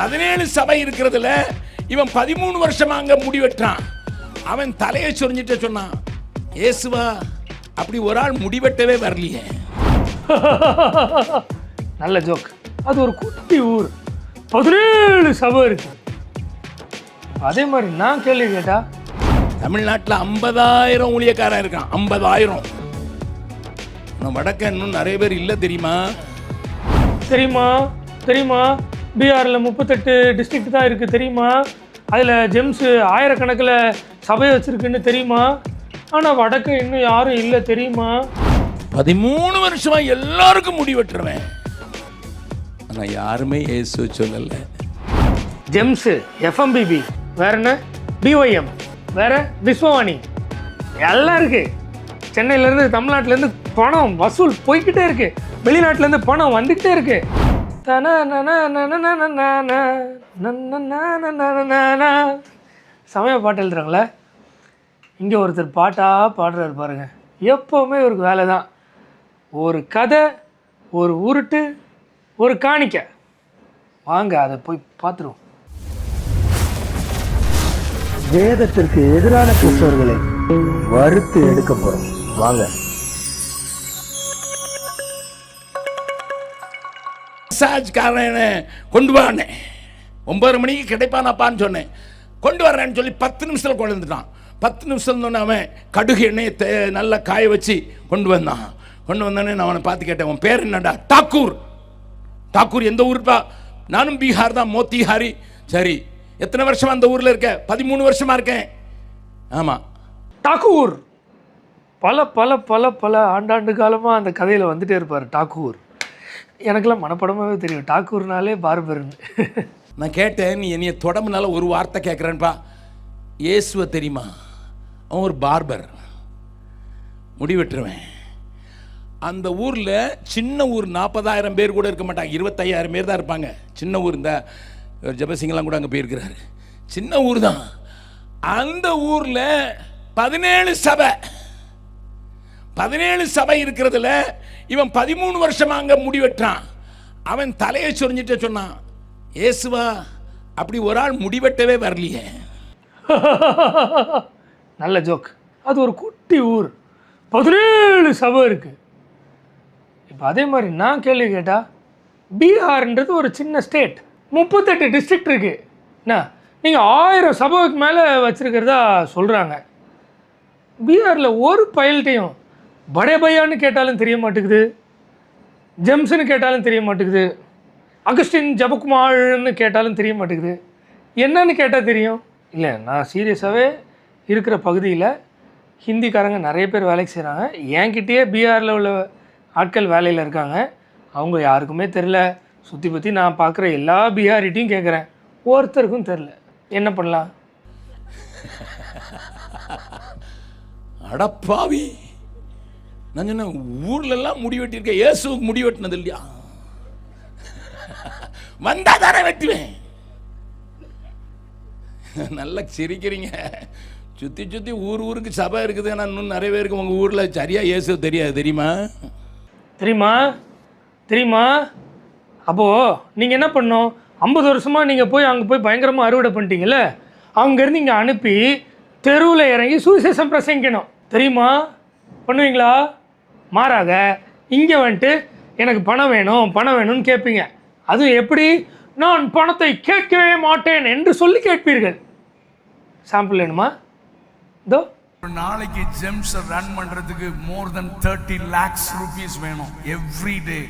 பதினேழு சபை இருக்கிறதுல இவன் பதிமூணு வருஷமா அங்க முடி வெட்டுறான் அவன் தலையை சொரிஞ்சிட்டு சொன்னான் இயேசுவா அப்படி ஒரு ஆள் முடிவெட்டவே வரலையே. நல்ல ஜோக். அது ஒரு குட்டி ஊர். பதினேழு சபை இருக்கு. அதே மாதிரி நான் கேள்வி கேட்டா தமிழ்நாட்டில் ஐம்பதாயிரம் ஊழியக்காரன் இருக்கான். ஐம்பதாயிரம். வடக்க இன்னும் நிறைய பேர் இல்லை தெரியுமா? தெரியுமா? தெரியுமா? பீகாரில் முப்பத்தெட்டு டிஸ்ட்ரிக்ட் தான் இருக்குது தெரியுமா? அதில் ஜெம்ஸு ஆயிரக்கணக்கில் சபை வச்சுருக்குன்னு தெரியுமா? ஆனால் வடக்க இன்னும் யாரும் இல்லை தெரியுமா? பதிமூணு வருஷமா எல்லாருக்கும் முடி வெட்டுறவன். ஆனா யாருமே இயேசு சொல்லல. ஜெம்ஸு எஃப்எம்பிபி வேற என்ன? பிஒய்எம் வேற? விஸ்வவாணி. எல்லாம் இருக்கு. சென்னையிலேருந்து தமிழ்நாட்டிலேருந்து பணம் வசூல் போய்க்கிட்டே இருக்கு. வெளிநாட்டிலேருந்து பணம் வந்துக்கிட்டே இருக்கு. சமய பாட்டு எழுதுறாங்களே இங்கே ஒருத்தர் பாட்டாக பாடுறாரு பாருங்க எப்போவுமே இவருக்கு வேலை தான் ஒரு கதை ஒரு உருட்டு ஒரு காணிக்க வாங்க அதை போய் பார்த்துருவோம் வேதத்திற்கு எதிரான கிறிஸ்தவர்களை வறுத்து எடுக்க போகிறோம் வாங்க மசாஜ்காரனை கொண்டு வானே ஒன்பது மணிக்கு கிடைப்பானாப்பான்னு சொன்னேன். கொண்டு வர்றேன்னு சொல்லி பத்து நிமிஷத்தில் கொண்டு வந்துட்டான். பத்து நிமிஷம் சொன்ன அவன் கடுகு எண்ணெயை தே நல்லா காய வச்சு கொண்டு வந்தான். கொண்டு வந்தோடனே நான் அவனை பார்த்து கேட்டேன் உன் பேர் என்னடா? டாக்கூர் டாக்கூர் எந்த ஊருப்பா? நானும் பீகார் தான் மோத்திஹாரி. சரி எத்தனை வருஷமா அந்த ஊரில் இருக்க? பதிமூணு வருஷமா இருக்கேன். ஆமாம் டாக்கூர் பல பல பல பல ஆண்டாண்டு காலமாக அந்த கதையில் வந்துட்டே இருப்பார் டாக்கூர் எனக்கெல்லாம் மனப்படமாகவே தெரியும். டாக்கூர்னாலே பார்பருன்னு. நான் கேட்டேன் நீ என்னைய தொடம்புனால ஒரு வார்த்தை கேட்குறேன்ப்பா இயேசுவ தெரியுமா? அவன் ஒரு பார்பர். முடி வெட்டுருவேன் அந்த ஊரில் சின்ன ஊர் நாற்பதாயிரம் பேர் கூட இருக்க மாட்டாங்க. இருபத்தையாயிரம் பேர் தான் இருப்பாங்க. சின்ன ஊர் இந்த ஜபசிங்கெல்லாம் கூட அங்கே போயிருக்கிறாரு. சின்ன ஊர் தான். அந்த ஊரில் பதினேழு சபை. பதினேழு சபை இருக்கிறதுல இவன் பதிமூணு வருஷமா அங்கே முடி வெட்டுறான் அவன் தலையை சொரிஞ்சிட்டு சொன்னான் ஏசுவா அப்படி ஒரு ஆள் முடிவெட்டவே வரலையே. நல்ல ஜோக். அது ஒரு குட்டி ஊர். பதினேழு சபை இருக்குது இப்போ அதே மாதிரி நான் கேள்வி கேட்டா பீகார்ன்றது ஒரு சின்ன ஸ்டேட் முப்பத்தெட்டு டிஸ்ட்ரிக்ட் இருக்கு. என்ன? நீங்கள் ஆயிரம் சபைக்கு மேலே வச்சுருக்கிறதா சொல்கிறாங்க பீகாரில் ஒரு பயல்கிட்டையும் படே பையான்னு கேட்டாலும் தெரிய மாட்டேங்குது. ஜெம்ஸ்னு கேட்டாலும் தெரிய மாட்டேங்குது. அகஸ்டின் ஜபகுமார்னு கேட்டாலும் தெரிய மாட்டேங்குது. என்னன்னு கேட்டால் தெரியும். இல்லை நான் சீரியஸாகவே இருக்கிற பகுதியில் ஹிந்திக்காரங்க நிறைய பேர் வேலைக்கு செய்கிறாங்க என்கிட்டயே பீகாரில் உள்ள ஆட்கள் வேலையில் இருக்காங்க. அவங்க யாருக்குமே தெரில சுற்றி பற்றி நான் பார்க்குற எல்லா பீகாரிட்டையும் கேட்குறேன் ஒருத்தருக்கும் தெரில என்ன பண்ணலாம்? அடப்பாவி நான் சொன்னேன் ஊர்ல எல்லாம் முடி வெட்டியிருக்கேன் இயேசுக்கு முடி வெட்டினது இல்லையா? வந்தா தானே வெட்டுவேன். நல்லா சிரிக்கிறீங்க. சுத்தி சுத்தி ஊர் ஊருக்கு சபை இருக்குது ஆனால் இன்னும் நிறைய பேருக்கு உங்க ஊர்ல சரியா இயேசு தெரியாது தெரியுமா? தெரியுமா? தெரியுமா? அப்போது நீங்கள் என்ன பண்ணோம் ஐம்பது வருஷமாக நீங்கள் போய் அங்கே போய் பயங்கரமாக அறுவடை பண்ணிட்டீங்கல்ல? அங்கேருந்து இங்கே அனுப்பி தெருவில் இறங்கி சுவிசேஷம் பிரசங்கிக்கணும். தெரியுமா? பண்ணுவீங்களா? மாறாக இங்கே வந்துட்டு எனக்கு பணம் வேணும் பணம் வேணும்னு கேட்பீங்க அது எப்படி? நான் பணத்தை கேட்கவே மாட்டேன் என்று சொல்லி கேட்பீர்கள். சாம்பிள் வேணுமா? இதோ. ஒரு நாளைக்கு ஜெம்ஸ் ரன் பண்றதுக்கு more than thirty lakhs rupees வேணும் எவ்ரி டே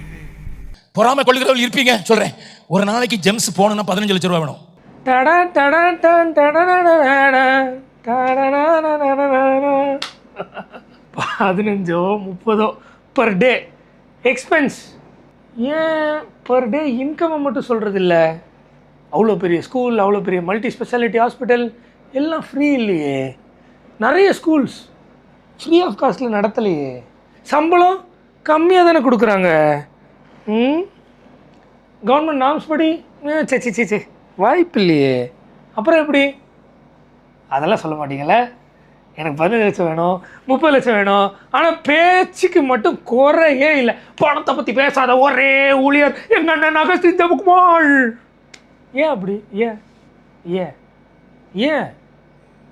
பொறாமை கொள்கிறவர்கள் இருப்பீங்க சொல்றேன். ஒரு நாளைக்கு ஜெம்ஸ் போகணும்னா பதினஞ்சு லட்ச ரூபா வேணும். டடா டடா டன் டடா. பதினஞ்சோ முப்பதோ பர் டே எக்ஸ்பென்ஸ் ஏன் பர் டே இன்கம்மை மட்டும் சொல்கிறது இல்லை அவ்வளோ பெரிய ஸ்கூல் அவ்வளோ பெரிய மல்டி ஸ்பெஷாலிட்டி ஹாஸ்பிட்டல் எல்லாம் ஃப்ரீ இல்லையே. நிறைய ஸ்கூல்ஸ் ஃப்ரீ ஆஃப் காஸ்ட்டில் நடத்தலையே. சம்பளம் கம்மியாக தானே கொடுக்குறாங்க. ம்? கவர்மெண்ட் நாம்ஸ் படி சே சே சே வாய்ப்பு இல்லையே அப்புறம் எப்படி? அதெல்லாம் சொல்ல மாட்டீங்களே? எனக்கு பதினஞ்சு லட்சம் வேணும் முப்பது லட்சம் வேணும். ஆனால் பேச்சுக்கு மட்டும் குறையே இல்லை. பணத்தை பற்றி பேசாத ஒரே ஊழியர். எங்கள் அண்ணன் அகஸ்டின் ஜபகுமார் ஏன் அப்படி? ஏன்? ஏன்? ஏன்?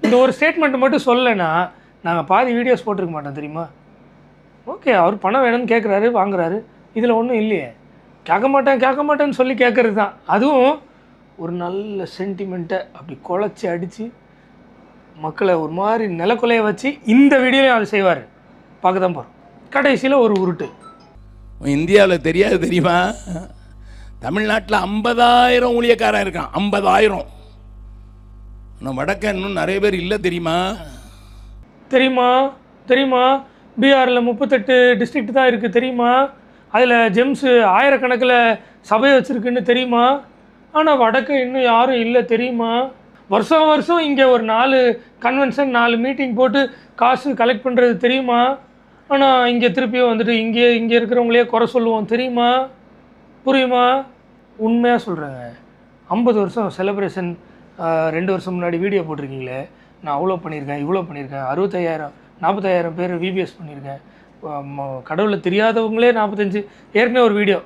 இந்த ஒரு ஸ்டேட்மெண்ட் மட்டும் சொல்லலைன்னா நாங்கள் பாதி வீடியோஸ் போட்டிருக்க மாட்டோம் தெரியுமா? ஓகே அவர் பணம் வேணும்னு கேட்குறாரு வாங்குறாரு. இதில் ஒன்றும் இல்லையே. கேட்க மாட்டேன் கேட்க மாட்டேன்னு சொல்லி கேட்குறது தான் அதுவும் ஒரு நல்ல சென்டிமெண்ட்டை அப்படி குழச்சி அடித்து மக்களை ஒரு மாதிரி நிலக்குலைய வச்சு இந்த வீடியோலையும் அதை செய்வார். பார்க்க தான் போகிறோம் கடைசியில் ஒரு உருட்டு. இந்தியாவில் தெரியாது தெரியுமா? தமிழ்நாட்டில் ஐம்பதாயிரம் ஊழியக்காரன் இருக்கான். ஐம்பதாயிரம். ஆனால் வடக்க இன்னும் நிறைய பேர் இல்லை தெரியுமா? தெரியுமா? தெரியுமா? பீகாரில் முப்பத்தெட்டு டிஸ்ட்ரிக்ட் தான் இருக்குது தெரியுமா? அதில் ஜெம்ஸு ஆயிரக்கணக்கில் சபை வச்சுருக்குன்னு தெரியுமா? ஆனால் வடக்கு இன்னும் யாரும் இல்லை தெரியுமா? வருஷம் வருஷம் இங்கே ஒரு நாலு கன்வென்ஷன் நாலு மீட்டிங் போட்டு காசு கலெக்ட் பண்ணுறது தெரியுமா? ஆனால் இங்கே திருப்பியும் வந்துட்டு இங்கே இங்கே இருக்கிறவங்களே குறை சொல்லுவோம். தெரியுமா? புரியுமா? உண்மையாக சொல்கிறேங்க ஐம்பது வருஷம் செலப்ரேஷன் ரெண்டு வருஷம் முன்னாடி வீடியோ போட்டிருக்கீங்களே. நான் அவ்வளோ பண்ணியிருக்கேன் இவ்வளோ பண்ணியிருக்கேன். அறுபத்தையாயிரம் நாற்பத்தாயிரம் பேர் விபிஎஸ் பண்ணியிருக்கேன். கடவுளை தெரியாதவங்களே நாற்பத்தஞ்சு. ஏற்கனவே ஒரு வீடியோ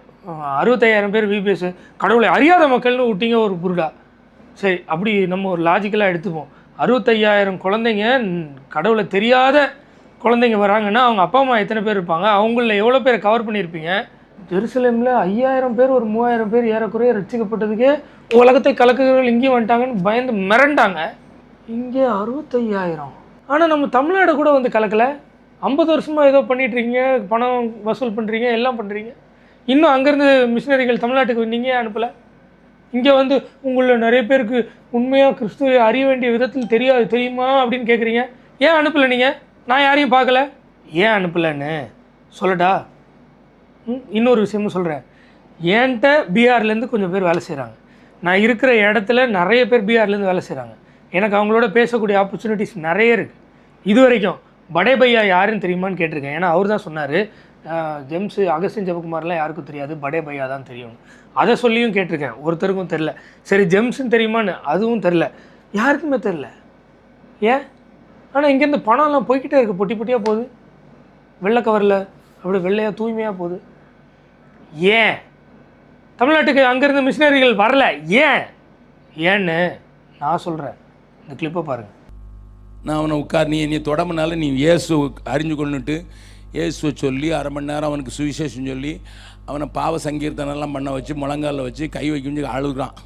அறுபத்தையாயிரம் பேர் விபிஎஸ் கடவுளை அறியாத மக்கள்னு விட்டிங்க ஒரு புருடா. சரி அப்படி நம்ம ஒரு லாஜிக்கலாக எடுத்துப்போம். அறுபத்தையாயிரம் குழந்தைங்க கடவுளை தெரியாத குழந்தைங்க வராங்கன்னா அவங்க அப்பா அம்மா எத்தனை பேர் இருப்பாங்க? அவங்கள எவ்வளோ பேரை கவர் பண்ணியிருப்பீங்க? ஜெருசலேமில் ஐயாயிரம் பேர் ஒரு மூவாயிரம் பேர் ஏறக்குறைய ரசிக்கப்பட்டதுக்கே உலகத்தை கலக்குகள் இங்கேயும் வந்துட்டாங்கன்னு பயந்து மிரண்டாங்க. இங்கே அறுபத்தையாயிரம். ஆனால் நம்ம தமிழ்நாடு கூட வந்து கலக்கலை. ஐம்பது வருஷமாக ஏதோ பண்ணிகிட்ருக்கீங்க பணம் வசூல் பண்ணுறீங்க எல்லாம் பண்ணுறீங்க இன்னும் அங்கேருந்து மிஷினரிகள் தமிழ்நாட்டுக்கு நீங்கள் அனுப்பலை? இங்கே வந்து உங்களில் நிறைய பேருக்கு உண்மையாக கிறிஸ்துவை அறிய வேண்டிய விதத்தில் தெரியாது தெரியுமா அப்படின்னு கேட்குறீங்க ஏன் அனுப்பலை நீங்கள் நான் யாரையும் பார்க்கல. ஏன் அனுப்பலைன்னு? சொல்லட்டா ம், இன்னொரு விஷயமும் சொல்கிறேன் ஏன்ட்ட பீகார்லேருந்து கொஞ்சம் பேர் வேலை செய்கிறாங்க நான் இருக்கிற இடத்துல நிறைய பேர் பீகார்லேருந்து வேலை செய்கிறாங்க எனக்கு அவங்களோட பேசக்கூடிய ஆப்பர்ச்சுனிட்டிஸ் நிறைய இருக்குது இது வரைக்கும் படே பையா யாருன்னு தெரியுமான்னு கேட்டிருக்கேன். ஏன்னா அவர் தான் சொன்னார் ஜெம்ஸு அகஸ்டின் ஜெபகுமார்லாம் யாருக்கும் தெரியாது. படே பையா தான் தெரியும். அதை சொல்லியும் கேட்டிருக்கேன். ஒருத்தருக்கும் தெரில சரி ஜெம்ஸ்ன்னு தெரியுமான்னு? அதுவும் தெரில யாருக்குமே தெரில ஏன்? ஆனால் இங்கேருந்து பணம்லாம் போய்க்கிட்டே இருக்குது பொட்டி பொட்டியாக போகுது. வெள்ளை கவரில். அப்படியே வெள்ளையாக தூய்மையாக போகுது. ஏன்? தமிழ்நாட்டுக்கு அங்கேருந்து மிஷினரிகள் வரல. ஏன்? ஏன்னு நான் சொல்கிறேன் இந்த கிளிப்பை பாருங்கள் நான் அவனை உட்கார் நீ என்னை தொடமுனால நீ இயேசு அறிஞ்சு கொண்டுட்டு இயேசுவை சொல்லி அரை மணி நேரம் அவனுக்கு சுவிசேஷம் சொல்லி அவனை பாவ சங்கீர்த்தனெல்லாம் பண்ண வச்சு முழங்காலில் வச்சு கை வைக்கும் சொல்லி அழுகுறான்.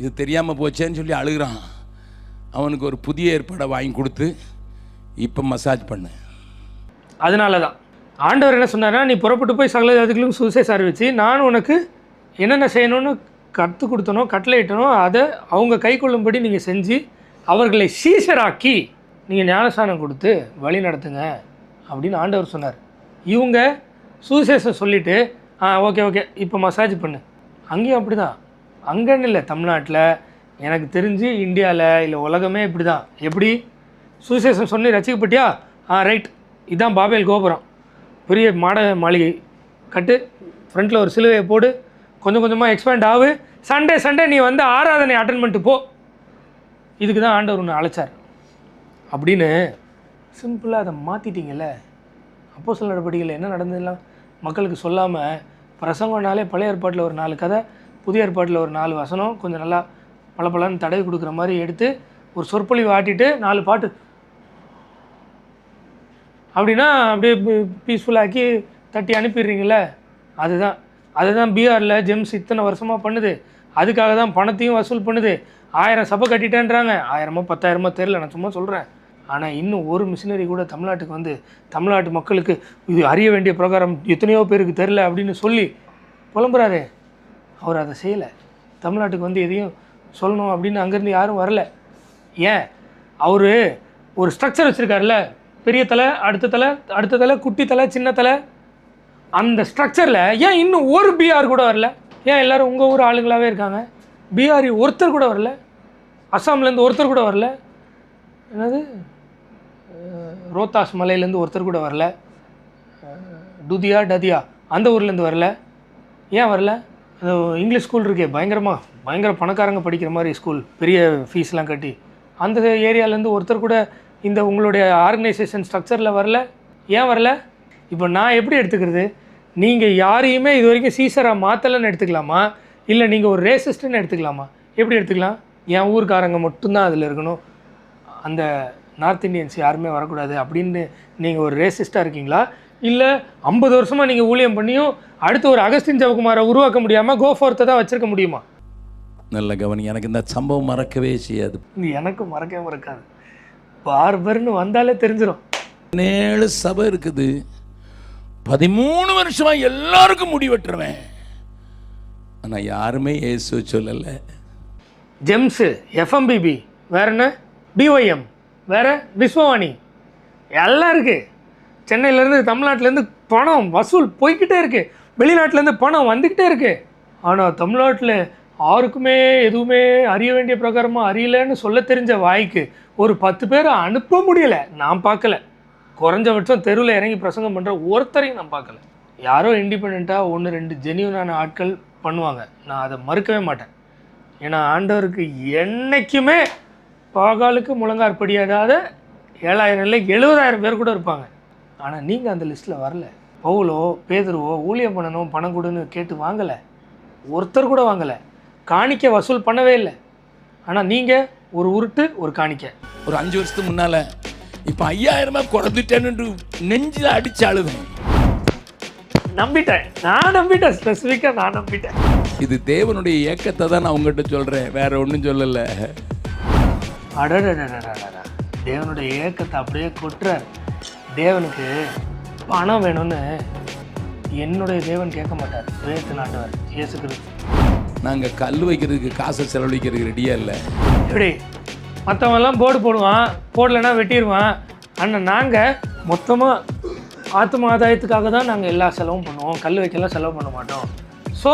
இது தெரியாமல் போச்சேன்னு சொல்லி அழுகுறான். அவனுக்கு ஒரு புதிய ஏற்பாடை வாங்கி கொடுத்து இப்போ மசாஜ் பண்ணு. அதனால தான் ஆண்டவர் என்ன சொன்னார்னா நீ புறப்பட்டு போய் சகல ஜாதிகளும் சுவிசேஷம் அறிவிச்சு நான் உனக்கு என்னென்ன செய்யணும்னு கற்றுக் கொடுத்தனோ கட்டளையிட்டனோ அதை அவங்க கை கொள்ளும்படி நீங்கள் செஞ்சு அவர்களை சீசராக்கி நீங்கள் ஞானஸ்தானம் கொடுத்து வழி நடத்துங்க. அப்படின்னு ஆண்டவர் சொன்னார். இவங்க சூசேஷம் சொல்லிவிட்டு ஆ ஓகே ஓகே இப்போ மசாஜ் பண்ணு. அங்கேயும் அப்படி தான் அங்கன்னு இல்லை தமிழ்நாட்டில். எனக்கு தெரிஞ்சு இந்தியாவில் இல்லை உலகமே இப்படி தான் எப்படி? சுவிசேஷம் சொல்லி ரசிக்கப்பட்டியா? ஆ ரைட் இதுதான் பாபேல் கோபுரம். பெரிய மாட மாளிகை. கட்டு ஃப்ரண்ட்டில் ஒரு சிலுவையை போடு. கொஞ்சம் கொஞ்சமாக எக்ஸ்பேண்ட் ஆகு. சண்டே சண்டே நீ வந்து ஆராதனை அட்டன் பண்ணிட்டு போ. இதுக்கு தான் ஆண்டவர் ஒன்று அழைச்சார். அப்படின்னு சிம்பிளாக அதை மாற்றிட்டீங்கல்ல அப்போ சில நடவடிக்கைகள் என்ன நடந்ததுலாம் மக்களுக்கு சொல்லாமல் பிரசங்கம்னாலே பழைய ஏற்பாட்டில் ஒரு நாலு கதை புதிய ஏற்பாட்டில் ஒரு நாலு வசனம் கொஞ்சம் நல்லா பளபளன்னு தடவி கொடுக்குற மாதிரி எடுத்து ஒரு சொற்பொழிவு ஆட்டிட்டு நாலு பாட்டு. அப்படின்னா அப்படியே பீஸ்ஃபுல்லாக்கி தட்டி அனுப்பிடுறீங்கள அதுதான். அதுதான் பீகாரில் ஜெம்ஸ் இத்தனை வருஷமாக பண்ணுது. அதுக்காக தான் பணத்தையும் வசூல் பண்ணுது. ஆயிரம் சபை கட்டிட்டேன்றாங்க. ஆயிரமோ பத்தாயிரமோ தெரில நான் சும்மா சொல்கிறேன் ஆனால் இன்னும் ஒரு மிஷினரி கூட தமிழ்நாட்டுக்கு வந்து தமிழ்நாட்டு மக்களுக்கு இது அறிய வேண்டிய பிரகாரம் எத்தனையோ பேருக்கு தெரில அப்படின்னு சொல்லி புலம்புறாரு. அவர் அதை செய்யலை. தமிழ்நாட்டுக்கு வந்து எதையும் சொல்லணும் அப்படின்னு அங்கேருந்து யாரும் வரல. ஏன்? அவர் ஒரு ஸ்ட்ரக்சர் வச்சுருக்காருல்ல. பெரிய தலை அடுத்த தலை அடுத்த தலை குட்டி தலை சின்ன தலை. அந்த ஸ்ட்ரக்சரில் ஏன் இன்னும் ஒரு பிஆர் கூட வரல? ஏன் எல்லோரும் உங்கள் ஊர் ஆளுங்களாகவே இருக்காங்க? பிஆர் ஒருத்தர் கூட வரல. அஸ்ஸாம்லேருந்து ஒருத்தர் கூட வரல. என்னது? ரோத்தாஸ் மலையிலேருந்து ஒருத்தர் கூட வரல. டுதியா டதியா அந்த ஊர்லேருந்து வரல. ஏன் வரல? அது இங்கிலீஷ் ஸ்கூல் இருக்கே பயங்கரமாக பயங்கர பணக்காரங்க படிக்கிற மாதிரி ஸ்கூல் பெரிய ஃபீஸ்லாம் கட்டி. அந்த ஏரியாலேருந்து ஒருத்தர் கூட இந்த உங்களுடைய ஆர்கனைசேஷன் ஸ்ட்ரக்சரில் வரல? ஏன் வரல? இப்போ நான் எப்படி எடுத்துக்கிறது? நீங்கள் யாரையுமே இது வரைக்கும் சீசராக மாற்றலைன்னு எடுத்துக்கலாமா? இல்லை நீங்கள் ஒரு ரேசிஸ்ட்டுன்னு எடுத்துக்கலாமா? எப்படி எடுத்துக்கலாம்? என் ஊர்க்காரங்க மட்டும்தான் அதில் இருக்கணும். அந்த நார்த் இந்தியன்ஸ் யாருமே வரக்கூடாது அப்படின்னு நீங்கள் ஒரு ரேசிஸ்ட்டாக இருக்கீங்களா? இல்லை ஐம்பது வருஷமாக நீங்கள் ஊழியம் பண்ணியும் அடுத்து ஒரு அகஸ்டின் ஜெவகுமாரை உருவாக்க முடியாமல் கோஃபோர்த்தை தான் வச்சிருக்க முடியுமா? நல்ல கவனி எனக்கு இந்த சம்பவம் மறக்கவே செய்யாது. எனக்கு மறக்கவே மறக்காது. பார்பர்னு வந்தாலே தெரிஞ்சிடும் பதினேழு சபை இருக்குது. பதிமூணு வருஷமா எல்லாருக்கும் முடி வெட்டுருவேன் ஆனால் யாருமே இயேசு சொல்லலை. ஜெம்ஸு எஃப்எம்பிபி வேற என்ன? பிஒய்எம் வேறு விஸ்வவாணி. எல்லாம் இருக்குது சென்னையிலேருந்து தமிழ்நாட்டிலேருந்து பணம் வசூல் போய்கிட்டே இருக்குது வெளிநாட்டிலேருந்து பணம் வந்துக்கிட்டே இருக்குது ஆனால் தமிழ்நாட்டில் யாருக்குமே எதுவுமே அறிய வேண்டிய பிரகாரமாக அறியலைன்னு சொல்ல தெரிஞ்ச வாய்க்கு ஒரு பத்து பேரை அனுப்ப முடியலை. நான் பார்க்கல. குறைஞ்சபட்சம் தெருவில் இறங்கி பிரசங்கம் பண்ணுற ஒருத்தரையும் நான் பார்க்கல. யாரோ இண்டிபெண்ட்டாக ஒன்று ரெண்டு ஜெனியூனான ஆட்கள் பண்ணுவாங்க. நான் அதை மறுக்கவே மாட்டேன். ஏன்னா ஆண்டவருக்கு என்னைக்குமே பாகாலுக்கு முழங்கார் படியாத ஏழாயிரம் இல்லை எழுபதாயிரம் பேர் கூட இருப்பாங்க. ஆனால் நீங்கள் அந்த லிஸ்ட்டில் வரல. பவுலோ பேதுருவோ ஊழியம் பண்ணணும் பணம் கொடுன்னு கேட்டு வாங்கலை. ஒருத்தர் கூட வாங்கலை. காணிக்க வசூல் பண்ணவே இல்லை. ஆனால் நீங்கள் ஒரு உருட்டு ஒரு காணிக்க. ஒரு அஞ்சு வருஷத்துக்கு முன்னால இப்போ ஐயாயிரமா குறைஞ்சிட்டேன்னு நெஞ்சில் அடிச்சு அழுதும் நம்பிட்டேன். நான் நம்பிட்டேன். ஸ்பெசிஃபிக்காக நான் நம்பிட்டேன். இது தேவனுடைய ஏக்கத்தை தான் நான் உங்ககிட்ட சொல்கிறேன் வேற ஒன்றும் சொல்லலை. அடடடடடா தேவனுடைய ஏக்கத்தை அப்படியே கொட்டுறார் தேவனுக்கு பணம் வேணும்னு என்னுடைய தேவன் கேட்க மாட்டார் வேத்து நாட்டவர் இயேசு கிறிஸ்து நாங்கள் கல் வைக்கிறதுக்கு காசை செலவழிக்கிறதுக்கு ரெடியாக இல்லை எப்படி மற்றவங்கெல்லாம் போர்டு போடுவான் போடலைன்னா வெட்டிடுவான் ஆனால் நாங்கள் மொத்தமாக ஆத்ம ஆதாயத்துக்காக தான் நாங்கள் எல்லா செலவும் பண்ணுவோம் கல் வைக்கலாம் செலவு பண்ண மாட்டோம் ஸோ